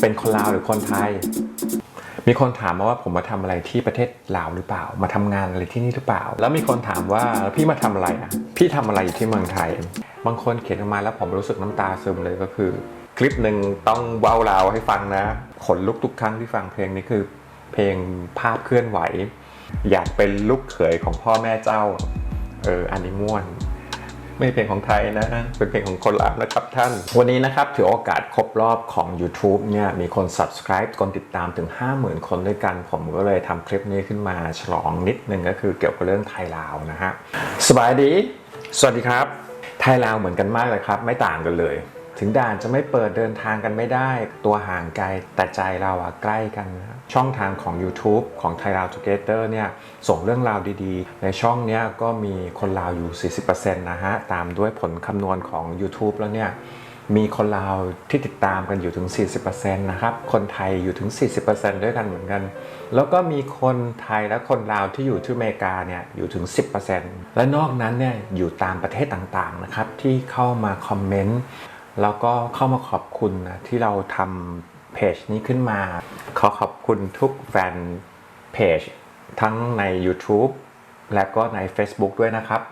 เป็นคนลาวหรือคนไทย มีคนถามมาว่าผมมาทำอะไรที่ประเทศลาวหรือเปล่า มาทำงานอะไรที่นี่หรือเปล่า แล้วมีคนถามว่าพี่มาทำอะไรอะ พี่ทำอะไรอยู่ที่เมืองไทย บางคนเขียนมาแล้วผมรู้สึกน้ำตาซึมเลยก็คือ คลิปหนึ่งต้องเว้าลาวให้ฟังนะ ขนลุกทุกครั้งที่ฟังเพลงนี้คือ เพลงภาพเคลื่อนไหว อยากเป็นลูกเขยของพ่อแม่เจ้า เอออันนี้ม่วน ไม่ใช่เพลงของไทยนะ เป็นเพลงของคนลาวนะครับท่าน วันนี้นะครับถือโอกาสครบรอบของ YouTube เนี่ยมีคน subscribe คนติดตามถึง 50,000 คนด้วยกัน ผมก็เลยทำคลิปนี้ขึ้นมาฉลองนิดนึงก็คือเกี่ยวกับเรื่องไทยลาวนะฮะสบายดี สวัสดีครับ ไทยลาวเหมือนกันมากเลยครับ ไม่ต่างกันเลย ถึงด่านจะไม่เปิดเดินทางกันไม่ได้ ตัวห่างไกลแต่ใจเราอะใกล้กันนะช่องทางของ YouTube ของ Thai Lao Together เนี่ยส่งเรื่องราวดีๆ ในช่องเนี้ยก็มีคนลาวอยู่ 40%นะฮะ ตามด้วยผลคำนวณของ YouTube แล้วเนี่ยมีคนลาวที่ติดตามกันอยู่ถึง 40%นะครับ คนไทยอยู่ถึง 40%ด้วยกันเหมือนกัน แล้วก็มีคนไทยและคนลาวที่อยู่ที่อเมริกาเนี่ยอยู่ถึง 10%และนอกนั้นเนี่ยอยู่ตามประเทศต่างๆนะครับที่เข้ามาคอมเมนต์ แล้วก็เข้ามาขอบคุณนะที่เราทำเพจนี้ขึ้นมา ขอขอบคุณทุกแฟนเพจทั้งใน YouTube และก็ใน Facebook ด้วยนะครับ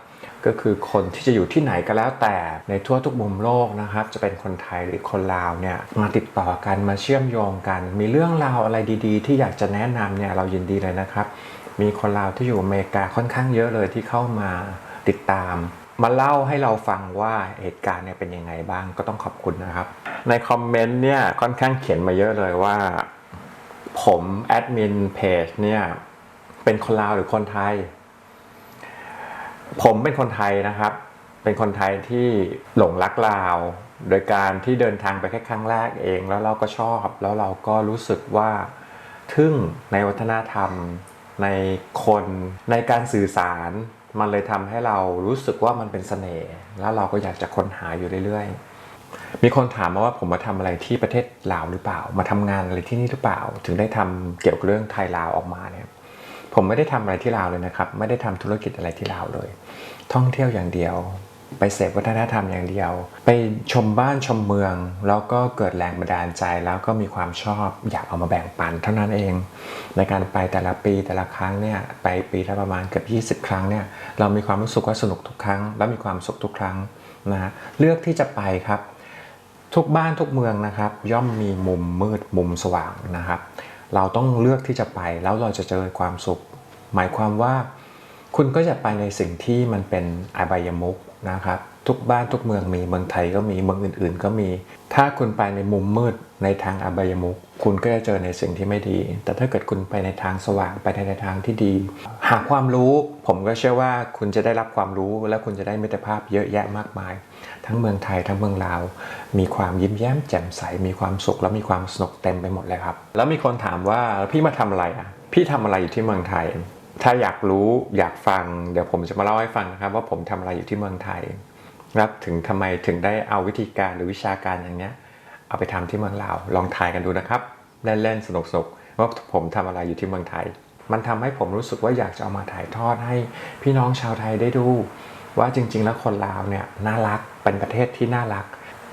ก็คือคนที่จะอยู่ที่ไหนก็แล้วแต่ในทั่วทุกมุมโลกนะครับ จะเป็นคนไทยหรือคนลาวเนี่ยมาติดต่อกันมาเชื่อมโยงกัน มีเรื่องราวอะไรดีๆ ที่อยากจะแนะนำเนี่ยเรายินดีเลยนะครับ มีคนลาวที่อยู่อเมริกาค่อนข้างเยอะเลยที่เข้ามาติดตาม มาเล่าให้เราฟังว่าเหตุการณ์เนี่ยเป็นยังไงบ้างก็ต้องขอบคุณนะครับ ในคอมเมนต์เนี่ยค่อนข้างเขียนมาเยอะเลยว่า ผมแอดมินเพจเนี่ยเป็นคนลาวหรือคนไทย ผมเป็นคนไทยนะครับ เป็นคนไทยที่หลงรักลาว โดยการที่เดินทางไปแค่ครั้งแรกเอง แล้วเราก็ชอบ แล้วเราก็รู้สึกว่าทึ่งในวัฒนธรรม ในคนในการสื่อสาร มันเลยทำให้เรารู้สึกว่ามันเป็นเสน่ห์แล้วเราก็อยากจะค้นหาอยู่เรื่อยๆ มีคนถามมาว่าผมมาทำอะไรที่ประเทศลาวหรือเปล่า มาทำงานอะไรที่นี่หรือเปล่า ถึงได้ทำเกี่ยวกับเรื่องไทยลาวออกมาเนี่ยผมไม่ได้ทำอะไรที่ลาวเลยนะครับ ไม่ได้ทำธุรกิจอะไรที่ลาวเลย ท่องเที่ยวอย่างเดียว ไปเสพวัฒนธรรมอย่างเดียว ไปชมบ้านชมเมือง แล้วก็เกิดแรงบันดาลใจแล้วก็มีความชอบอยากเอามาแบ่งปันเท่านั้นเอง ในการไปแต่ละปีแต่ละครั้งเนี่ยไปปีละประมาณเกือบ20 ครั้งเนี่ยเรามีความรู้สึกว่าสนุกทุกครั้ง และมีความสุขทุกครั้งนะเลือกที่จะไปครับทุกบ้านทุกเมืองนะครับ ย่อมมีมุมมืดมุมสว่างนะครับ เราต้องเลือกที่จะไปแล้วเราจะเจอความสุข หมายความว่า คุณก็จะไปในสิ่งที่มันเป็นอบายมุก นะครับทุกบ้านทุกเมืองมีเมืองไทยก็มีเมืองอื่น ๆ ก็มี ถ้าคุณไปในมุมมืดในทางอบายมุกคุณก็จะเจอในสิ่งที่ไม่ดี แต่ถ้าเกิดคุณไปในทางสว่างไปในทางที่ดี หาความรู้ผมก็เชื่อว่าคุณจะได้รับความรู้และคุณจะได้มิตรภาพเยอะแยะมากมาย ทั้งเมืองไทยทั้งเมืองลาว มีความยิ้มแย้มแจ่มใสมีความสุขและมีความสนุกเต็มไปหมดเลยครับ แล้วมีคนถามว่าพี่มาทำอะไรอะพี่ทำอะไรอยู่ที่เมืองไทย ถ้าอยากรู้อยากฟัง เดี๋ยวผมจะมาเล่าให้ฟังนะครับ ว่าผมทำอะไรอยู่ที่เมืองไทยแล้วถึงทำไมถึงได้เอาวิธีการหรือวิชาการอย่างเนี้ย เอาไปทำที่เมืองลาวลองทายกันดูนะครับเล่นๆสนุกๆว่าผมทำอะไรอยู่ที่เมืองไทย มันทำให้ผมรู้สึกว่าอยากจะเอามาถ่ายทอดให้พี่น้องชาวไทยได้ดู ว่าจริง ๆ แล้วคนลาวเนี่ยน่ารักเป็นประเทศที่น่ารัก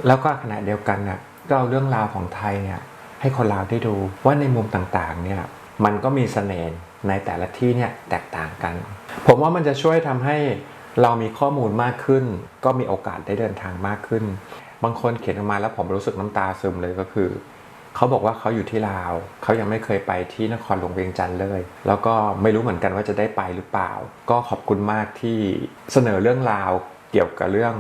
แล้วก็ขณะเดียวกันเนี่ยก็เอาเรื่องราวของไทยเนี่ยให้คนลาวได้ดูว่าในมุมต่างๆเนี่ยมันก็มีเสน่ห์ ในแต่ละที่เนี่ยแตกต่างกัน ผมว่ามันจะช่วยทำให้เรามีข้อมูลมากขึ้น ก็มีโอกาสได้เดินทางมากขึ้น บางคนเขียนออกมาแล้วผมรู้สึกน้ำตาซึมเลยก็คือเขาบอกว่าเขาอยู่ที่ลาว เขายังไม่เคยไปที่นครหลวงเวียงจันทร์เลย แล้วก็ไม่รู้เหมือนกันว่าจะได้ไปหรือเปล่า ก็ขอบคุณมากที่เสนอเรื่องราวเกี่ยวกับเรื่อง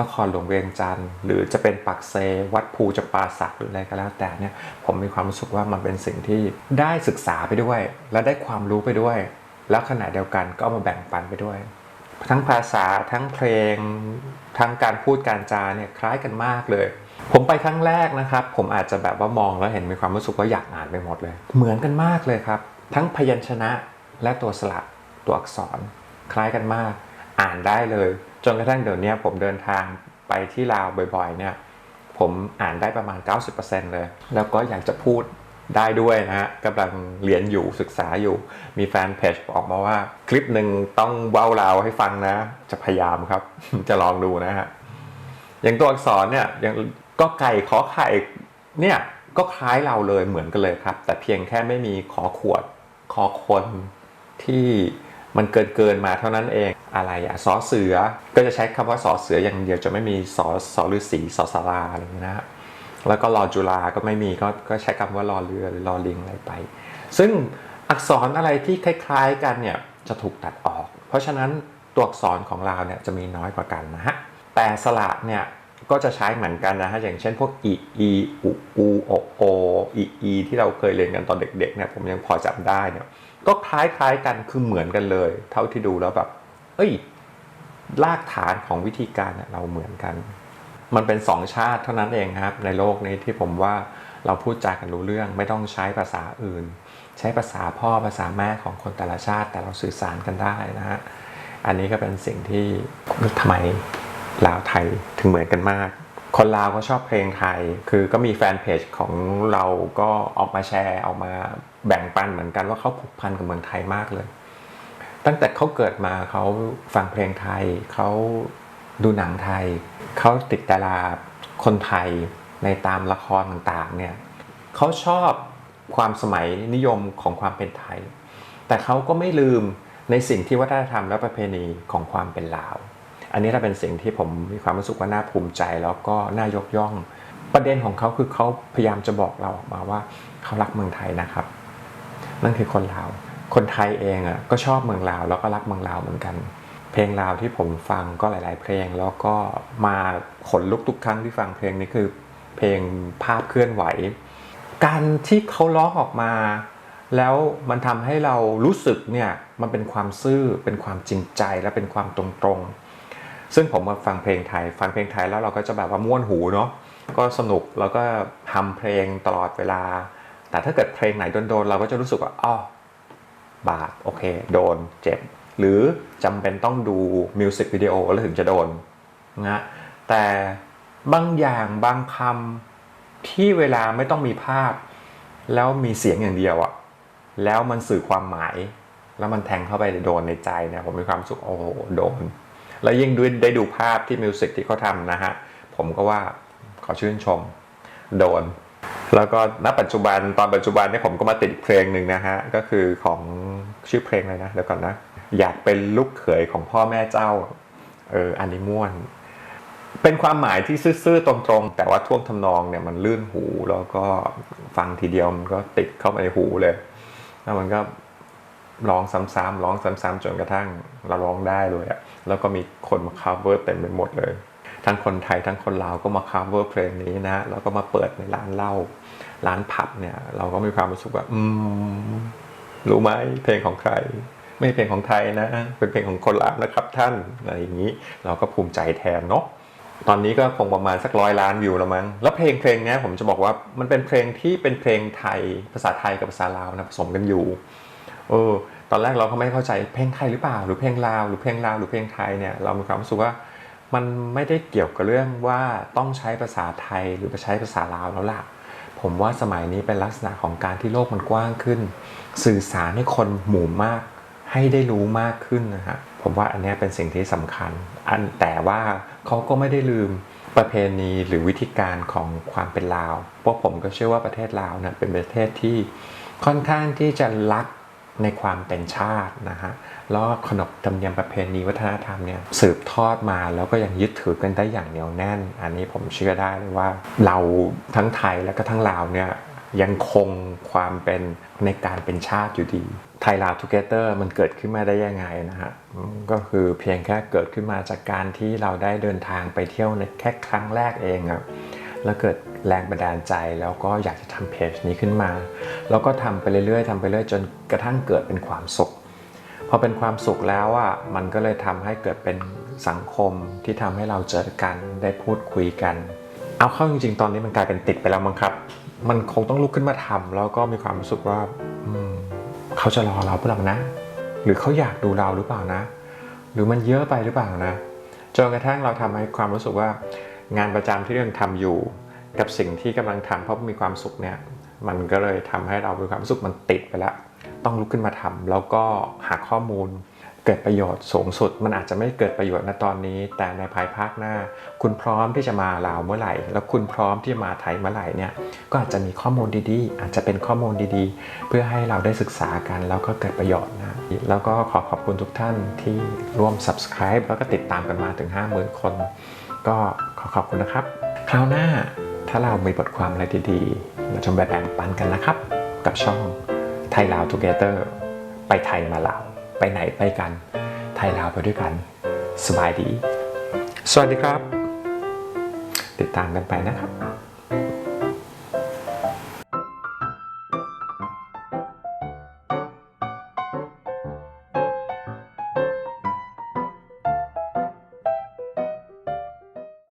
นครหลวงเวียงจันทร์หรือจะเป็นปักเซ วัดภูจำปาสักหรืออะไรก็แล้วแต่เนี่ยผมมีความรู้สึกว่ามันเป็นสิ่งที่ได้ศึกษาไปด้วย และได้ความรู้ไปด้วย แล้วขณะเดียวกันก็มาแบ่งปันไปด้วย ทั้งภาษาทั้งเพลง ทั้งการพูดการจาเนี่ยคล้ายกันมากเลย ผมไปครั้งแรกนะครับ ผมอาจจะแบบว่ามองแล้วเห็นมีความรู้สึกว่าอยากอ่านไปหมดเลย เหมือนกันมากเลยครับ ทั้งพยัญชนะและตัวสระตัวอักษร คล้ายกันมาก อ่านได้เลย จนกระทั่งเดี๋ยวนี้ผมเดินทางไปที่ลาวบ่อยๆ เนี่ย ผมอ่านได้ประมาณ 90%เลย แล้วก็อยากจะพูดได้ด้วยนะฮะกำลังเรียนอยู่ศึกษาอยู่ มีแฟนเพจบอกมาว่า คลิปหนึ่งต้องเว้าลาวให้ฟังนะ จะพยายามครับ จะลองดูนะฮะ อย่างตัวอักษรเนี่ยอย่างก็ไก่ขอไข่เนี่ยก็คล้ายเราเลยเหมือนกันเลยครับ แต่เพียงแค่ไม่มีขอขวดคอคนที่มันเกินเกินมาเท่านั้นเอง อะไรอะสอเสือก็จะใช้คำว่าสอเสืออย่างเดียวจะไม่มีสอสอฤาษีสอสาราอะไรอย่างนี้นะฮะแล้วก็รอจุฬาก็ไม่มีก็ก็ใช้คำว่ารอเรือหรือรอลิงอะไรไป ซึ่งอักษรอะไรที่คล้ายๆกันเนี่ยจะถูกตัดออก เพราะฉะนั้นตัวอักษรของเราเนี่ยจะมีน้อยกว่ากันนะฮะแต่สระเนี่ยก็จะใช้เหมือนกันนะฮะอย่างเช่นพวกอีอีอุอูโอโออีอีที่เราเคยเรียนกันตอนเด็กๆเนี่ยผมยังพอจำได้เนี่ยก็คล้ายๆกันคือเหมือนกันเลย เท่าที่ดูแล้วแบบ เอ้ยรากฐานของวิธีการเราเหมือนกัน มันเป็นสองชาติเท่านั้นเองครับ ในโลกนี้ที่ผมว่าเราพูดจากันรู้เรื่องไม่ต้องใช้ภาษาอื่น ใช้ภาษาพ่อภาษาแม่ของคนแต่ละชาติ แต่เราสื่อสารกันได้นะฮะอันนี้ก็เป็นสิ่งที่ทำไมลาวไทยถึงเหมือนกันมาก คนลาวก็ชอบเพลงไทย คือก็มีแฟนเพจของเราก็ออกมาแชร์ออกมาแบ่งปันเหมือนกันว่าเขาผูกพันกับเมืองไทยมากเลย ตั้งแต่เขาเกิดมาเขาฟังเพลงไทย เขาดูหนังไทย เขาติดดาราคนไทยในตามละครต่างๆเนี่ยเขาชอบความสมัยนิยมของความเป็นไทย แต่เขาก็ไม่ลืมในสิ่งที่วัฒนธรรมและประเพณีของความเป็นลาว อันนี้ถ้าเป็นสิ่งที่ผมมีความรู้สึกว่าน่าภูมิใจแล้วก็น่ายกย่อง ประเด็นของเขาคือเขาพยายามจะบอกเราออกมาว่าเขารักเมืองไทยนะครับ นั่นคือคนลาว คนไทยเองอะก็ชอบเมืองลาวแล้วก็รักเมืองลาวเหมือนกัน เพลงลาวที่ผมฟังก็หลาย ๆ เพลงแล้วก็มาขนลุกทุกครั้งที่ฟังเพลงนี้คือเพลงภาพเคลื่อนไหว การที่เขาร้องออกมา แล้วมันทำให้เรารู้สึกเนี่ยมันเป็นความซื่อเป็นความจริงใจและเป็นความตรงๆ ซึ่งผมมาฟังเพลงไทย ฟังเพลงไทยแล้วเราก็จะแบบว่าม่วนหูเนาะก็สนุกแล้วก็ทำเพลงตลอดเวลา แต่ถ้าเกิดเพลงไหนโดนๆเราก็จะรู้สึกว่าอ๋อ บาดโอเค โดนเจ็บ หรือจำเป็นต้องดูมิวสิกวิดีโอแล้วถึงจะโดนนะแต่บางอย่างบางคำที่เวลาไม่ต้องมีภาพ แล้วมีเสียงอย่างเดียวอะแล้วมันสื่อความหมาย แล้วมันแทงเข้าไปโดนในใจเนี่ยผมมีความสุขโอ้โหโดน แล้วยิ่งด้วยได้ดูภาพที่มิวสิกที่เขาทำนะฮะ ผมก็ว่าขอชื่นชม โดน แล้วก็ณปัจจุบันตอนปัจจุบันเนี่ยผมก็มาติดเพลงหนึ่งนะฮะ ก็คือของ ชื่อเพลงอะไรนะเดี๋ยวก่อนนะ อยากเป็นลูกเขยของพ่อแม่เจ้าเอออันนี้ม่วน เป็นความหมายที่ซื่อๆตรงๆ แต่ว่าท่วงทำนองเนี่ยมันลื่นหูแล้วก็ฟังทีเดียวมันก็ติดเข้าไปในหูเลยแล้วมันก็ร้องซ้ำๆร้องซ้ำๆจนกระทั่งเราร้องได้เลยอะแล้วก็มีคนมา cover เต็มไปหมดเลย ทั้งคนไทยทั้งคนลาวก็มา cover เพลงนี้นะ แล้วก็มาเปิดในร้านเหล้าร้านผับเนี่ย เราก็มีความรู้สึกว่า อืม รู้ไหมเพลงของใคร ไม่เพลงของไทยนะ เป็นเพลงของคนลาวนะครับท่านอะไรอย่างนี้เราก็ภูมิใจแทนเนาะตอนนี้ก็คงประมาณสักร้อยล้านวิวแล้วมั้ง แล้วเพลงเพลงนี้ผมจะบอกว่ามันเป็นเพลงที่เป็นเพลงไทยภาษาไทยกับภาษาลาวนะผสมกันอยู่ เออ ตอนแรกเราก็ไม่เข้าใจเพลงไทยหรือเปล่า หรือเพลงลาวหรือเพลงลาวหรือเพลงไทยเนี่ยเรามีความรู้สึกว่ามันไม่ได้เกี่ยวกับเรื่องว่าต้องใช้ภาษาไทยหรือไปใช้ภาษาลาวแล้วล่ะ ผมว่าสมัยนี้เป็นลักษณะของการที่โลกมันกว้างขึ้น สื่อสารให้คนหมู่มากให้ได้รู้มากขึ้นนะฮะผมว่าอันนี้เป็นสิ่งที่สำคัญ อันแต่ว่าเขาก็ไม่ได้ลืมประเพณีหรือวิธีการของความเป็นลาว เพราะผมก็เชื่อว่าประเทศลาวนะเป็นประเทศที่ค่อนข้างที่จะรัก ในความเป็นชาตินะฮะแล้วขนบธรรมเนียมประเพณีวัฒนธรรมเนี่ยสืบทอดมาแล้วก็ยังยึดถือกันได้อย่างเหนียวแน่น อันนี้ผมเชื่อได้เลยว่า เราทั้งไทยและก็ทั้งลาวเนี่ยยังคงความเป็นในการเป็นชาติอยู่ดีไทยลาวทูเกเตอร์มันเกิดขึ้นมาได้ยังไงนะฮะก็คือเพียงแค่เกิดขึ้นมาจากการที่เราได้เดินทางไปเที่ยวในแค่ครั้งแรกเองอะ แล้วเกิดแรงบันดาลใจแล้วก็อยากจะทำเพจนี้ขึ้นมา แล้วก็ทำไปเรื่อยๆทำไปเรื่อยจนกระทั่งเกิดเป็นความสุข พอเป็นความสุขแล้วอะมันก็เลยทำให้เกิดเป็นสังคมที่ทำให้เราเจอกันได้พูดคุยกัน เอาเข้าจริงๆ ตอนนี้มันกลายเป็นติดไปแล้วมั้งครับ มันคงต้องลุกขึ้นมาทำแล้วก็มีความรู้สึกว่าเขาจะรอเราเปล่านะ หรือเขาอยากดูเราหรือเปล่านะ หรือมันเยอะไปหรือเปล่านะจนกระทั่งเราทำให้ความรู้สึกว่า งานประจำที่เราทำอยู่ กับสิ่งที่กำลังทำเพราะมีความสุขเนี่ยมันก็เลยทำให้เรามีความสึกมันติดไปแล้ว ต้องลุกขึ้นมาทำแล้วก็หาข้อมูลเกิดประโยชน์สูงสุด มันอาจจะไม่เกิดประโยชน์ณตอนนี้ แต่ในภายภาคหน้า คุณพร้อมที่จะมาลาวเมื่อไหร่ แล้วคุณพร้อมที่จะมาไทยเมื่อไหร่เนี่ยก็อาจจะมีข้อมูลดีๆ อาจจะเป็นข้อมูลดีๆ เพื่อให้เราได้ศึกษากัน แล้วก็เกิดประโยชน์นะแล้วก็ขอขอบคุณทุกท่านที่ร่วม subscribe แล้วก็ติดตามกันมาถึง 50,000 คน ก็ ขอขอบคุณนะครับ คราวหน้าถ้าเรามีบทความอะไรดีๆ เราจะมาแบ่งปันกันนะครับ กับช่องไทยลาว Together ไปไทยมาลาว ไปไหนไปกัน ไทยลาวไปด้วยกัน สบายดี สวัสดีครับ ติดตามกันไปนะครับ